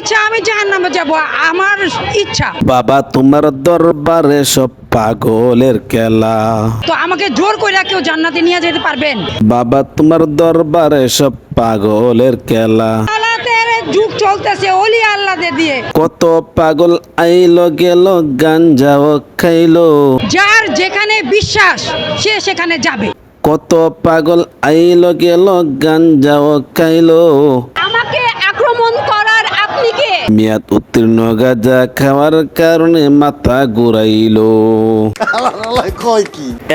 ইচ্ছা আমি জাহান নামে যাব। আমার ইচ্ছা। বাবা তোমার দরবারে সব পাগলের খেলা। তো আমাকে জোর করে কেউ জান্নাতে নিয়ে যেতে পারবেন? বাবা তোমার দরবারে সব পাগলের খেলা। যুগ চলতেছে অলি আল্লাহদের দিয়ে। কত পাগল আইলো গেল গাঞ্জাও খাইলো। যার যেখানে বিশ্বাস সে সেখানে যাবে। কত পাগল আইলো গেল গাঞ্জাও খাইলো। আমাকে আক্রমণ করার আপনি কে মেয়াদ উত্তীর্ণ গাঁজা খাওয়ার কারণে মাথা ঘুরাইলো।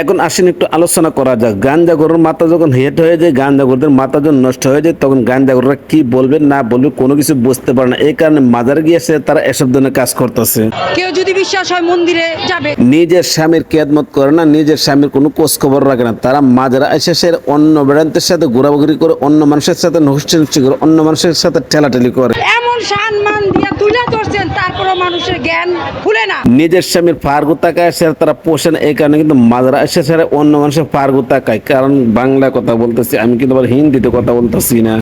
এখন আসেন একটু আলোচনা করা যাক। গাঞ্জা গরুর মাথা যখন হেট হয়ে যায় গাঞ্জা গরুদের মাথা যখন নষ্ট হয়ে যায় তখন গাঞ্জা গরুরা কি বলবে না বলবে কোনো কিছু বুঝতে পারে না। এই কারণে মাজার গিয়েছে তারা এসব ধরনের কাজ করতেছে। কেউ যদি বিশ্বাস হয় মন্দিরে যাবে। নিজের স্বামীর কেদমত করে না নিজের স্বামীর কোনো খোঁজ খবর রাখে না। তারা মাজারা এসে সে অন্য বেড়ান্তের সাথে ঘোরাঘুরি করে অন্য মানুষের সাথে নষ্টি করে অন্য মানুষের সাথে ঠেলাঠেলি করে। নিজের স্বামীর ফার্গু তাকায় সে তারা না, এই কারণে কিন্তু মাদারা এসে সে অন্য মানুষের ফার্গু তাকায় কারণ বাংলা কথা বলতেছি, আমি কিন্তু আবার হিন্দিতে কথা বলতেছি না।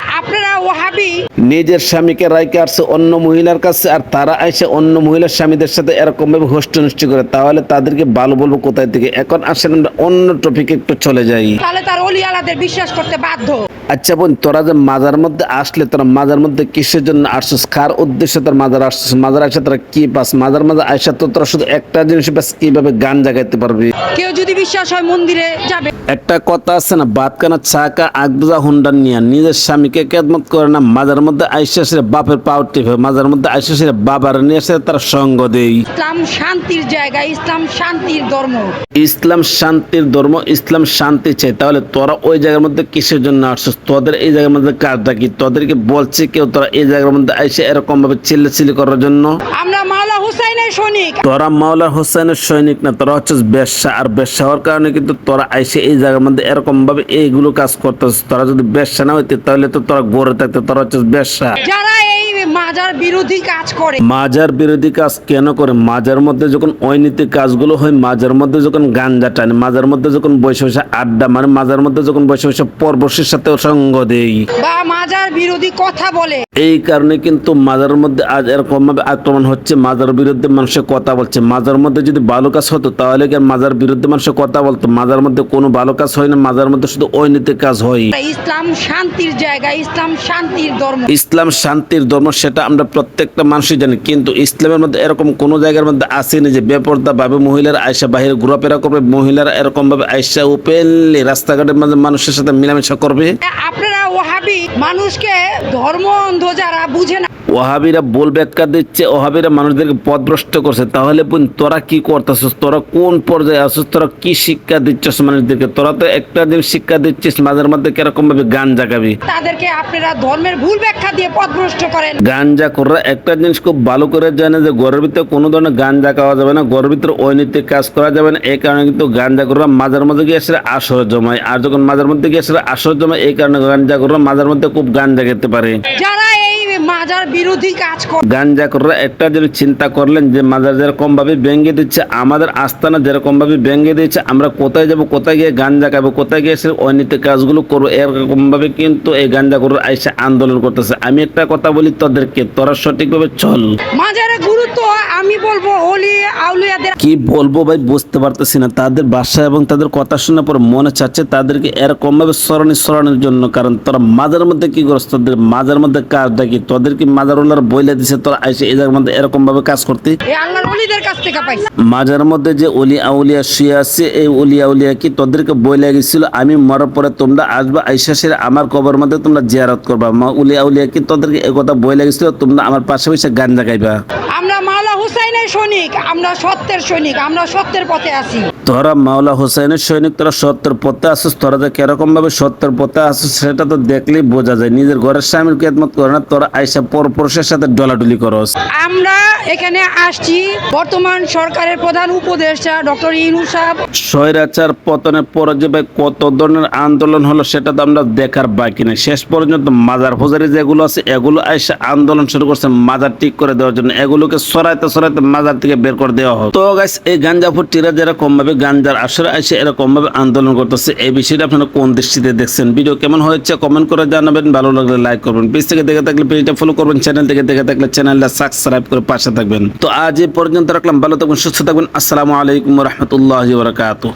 নিজের স্বামীকে রাইকে আসছে অন্য মহিলার কাছে আর তারা এসে অন্য মহিলার স্বামীদের সাথে এরকম ভাবে হোস্ট নষ্টি করে। তাহলে তাদেরকে ভালো বলব কোথায় থেকে? এখন আসেন আমরা অন্য টপিকে একটু চলে যাই। তাহলে তার অলি আল্লাহদের বিশ্বাস করতে বাধ্য। আচ্ছা বোন তোরা যে মাজার মধ্যে আসলে তোরা মাজার মধ্যে কিসের জন্য আসছিস? কার উদ্দেশ্যে তোর মাজার আসছিস? মাজার আসে তোরা কি পাস? মাজার মাঝে আইসা তো তোরা শুধু একটা জিনিস পাস কীভাবে গান জাগাইতে পারবি? কেউ যদি বিশ্বাস হয় মন্দিরে যাবে। একটা কথা আছে না বাদ কানা চাকা আগদা হুন্ডার নিয়ে নিজের স্বামীকে কেদমত করে না মাজার মধ্যে আইসা সেরে বাপের পাও টিপে মাজার মধ্যে আইসা সেরে বাবার নিয়ে এসে তার সঙ্গ দেই। ইসলাম শান্তির জায়গা ইসলাম শান্তির ধর্ম। ইসলাম শান্তির ধর্ম ইসলাম শান্তি চাই। তাহলে তোরা ওই জায়গার মধ্যে কিসের জন্য আসছিস? তোদের এই জায়গার মধ্যে কাজটা কি? তোদেরকে বলছে কেউ তোরা এই জায়গার মধ্যে আইসে এরকম ভাবে চিল্লে চিল্লি করার জন্য? আমরা হুসাইনের সৈনিক। তোরা মাওলা হোসেনের সৈনিক না তোরা হচ্ছে ব্যবসা আর ব্যবসা হওয়ার কারণে কিন্তু তোরা আইসে এই জায়গার মধ্যে এরকম ভাবে এইগুলো কাজ করতেছিস। তোরা যদি ব্যবসা না হইতে তাহলে তো তোরা গড়ে থাকতে তোরা হচ্ছে ব্যবসা যারা এই মাজার বিরোধী কাজ করে। মাজার বিরোধী কাজ কেন করে? মাজার মধ্যে যখন অনৈতিক কাজগুলো হয় মাজার মধ্যে যখন গাঞ্জা টানে মাজার মধ্যে যখন বসে বসে আড্ডা মানে মাজার মধ্যে যখন বসে বসে পরবর্ষীর সাথে সঙ্গ দেই। বা মাজার বিরোধী কথা বলে। এই কারণে কিন্তু মাজারের মধ্যে আজ এরকম ভাবে আক্রমণ হচ্ছে মাজার বিরুদ্ধে মানুষের কথা বলছে। মাজার মধ্যে যদি ভালো কাজ হতো তাহলে কি মাজার বিরুদ্ধে মানুষের কথা বলতো? মাজার মধ্যে কোনো ভালো কাজ হয় না মাজার মধ্যে শুধু অনৈতিক কাজ হয়। ইসলাম শান্তির জায়গা ইসলাম শান্তির ধর্ম। ইসলাম শান্তির ধর্ম সেটা আমরা প্রত্যেকটা মানুষই জানি, কিন্তু ইসলামের মধ্যে এরকম কোনো জায়গার মধ্যে আসেনি যে বেপর্দাভাবে মহিলারা আয়সা বাহিরে ঘোরাফেরা করবে, মহিলারা এরকম ভাবে আয়সা ওপেনলি রাস্তাঘাটের মধ্যে মানুষের সাথে মিলামেশা করবে। আপনারা ওহাবি মানুষকে ধর্ম অন্ধ যারা বুঝে না। ওহাবিরা বল ব্যাখ্যা দিচ্ছে ওহাবিরা মানুষদেরকে পথভ্রষ্ট করছে। তাহলে বোন তোরা কি করতেছিস? তোরা কোন পর্যায়ে আসছিস তোরা কি শিক্ষা দিচ্ছিস মানুষদেরকে? তোরা তো একটা দিন শিক্ষা দিচ্ছিস মাঝের মধ্যে কীরকম ভাবে গান জাগাবি তাদেরকে আপনারা ধর্মের ভুল ব্যাখ্যা দিয়ে পথভ্রষ্ট করেন। গাঞ্জা করা একটা জিনিস খুব ভালো করে জানে যে ঘরের ভিতরে কোনো ধরনের গাঞ্জা খাওয়া যাবে না ঘরের ভিতরে অনৈতিক কাজ করা যাবে না। এই কারণে কিন্তু গাঞ্জা করা মাঝের মধ্যে গিয়ে আসলে আসর জমায়। আর যখন মাঝের মধ্যে গিয়ে আসলে আসর জমায় এই কারণে গাঞ্জা করা মাঝের মধ্যে খুব গাঞ্জা খেতে পারে। যারা এই মাজার বিরোধী কাজ করে একটা জিনিস চিন্তা করলেন যে মাজার যেরকম ভাবে ভেঙে দিচ্ছে আমাদের আস্তানা যেরকম ভাবে ভেঙে দিচ্ছে আমরা কোথায় যাব কোথায় গিয়ে গাঞ্জা খাব কোথায় গিয়ে সে অনৈতিক কাজগুলো করব এরকম ভাবে কিন্তু এই গাঞ্জা করার আইসা আন্দোলন করতেছে। আমি একটা কথা বলি তোদেরকে তোরা সঠিকভাবে চল। গুরুত্ব আমি বলব আউলিয়াদের কি বলব ভাই বুঝতে পারতেছি না। তাদের বাসা এবং তাদের কথা শোনার পর মনে চাচ্ছে তাদেরকে এরকম ভাবে স্মরণে স্মরণের জন্য কারণ তোরা মাজার মধ্যে কি করছ? তোদের মাজার মধ্যে কাজ দেখি কি মাজার উল্লার বইলে দিছে তোরা আইসে এদের মধ্যে এরকম ভাবে কাজ করতে? মাজার মধ্যে যে অলি আউলিয়া শুয়ে আছে এই অলি আউলিয়া কি তোদেরকে বইলে গেছিল আমি মরার পরে তোমরা আসবা আইসা সেরে আমার কবর মধ্যে তোমরা জিয়ারত করবা। মা অলি আউলিয়া কি তোদেরকে এই কথা বইলে গেছিল তোমরা আমার পাশে পাশে গান জাগাইবা আমরা হুসাইনের সৈনিক আমরা সত্যের সৈনিক আমরা সত্যের পথে আছি। তোরা মাওলা হোসেনের সৈনিক তোরা সত্যের পথে আসিস তোরা যে কীরকম ভাবে সত্যের পথে আসিস সেটা তো দেখলেই বোঝা যায়। নিজের ঘরের স্বামীর করে না? তোরা আইসা সাথে ডলাডলি করস। আমরা এখানে আসছি বর্তমান সরকারের প্রধান উপদেষ্টা ডক্টর ইনু সাহেব। স্বৈরাচার পতনের পরে যে ভাই কত ধরনের আন্দোলন হলো সেটা তো আমরা দেখার বাকি নেই। শেষ পর্যন্ত মাজার ফজারি যেগুলো আছে এগুলো আইসা আন্দোলন শুরু করছে মাজার ঠিক করে দেওয়ার জন্য। এগুলোকে সরাইতে সরাইতে করে মাজার থেকে বের করে দেওয়া হোক। তো গাইস এই টিরা যারা কম ভাবে গাঞ্জার আসরে এসে এরকম ভাবে আন্দোলন করতেছে, এই বিষয়টা আপনারা কোন দৃষ্টিতে দেখছেন? ভিডিও কেমন হয়েছে কমেন্ট করে জানাবেন, ভালো লাগলে লাইক করবেন। পেজ থেকে দেখে থাকলে পেজটা ফলো করবেন চ্যানেল থেকে দেখে থাকলে চ্যানেলটা সাবস্ক্রাইব করে পাশে থাকবেন। তো আজ এই পর্যন্ত রাখলাম, ভালো থাকবেন সুস্থ থাকবেন আসসালামু আলাইকুম রহমতুল্লাহ বারকাতুহ।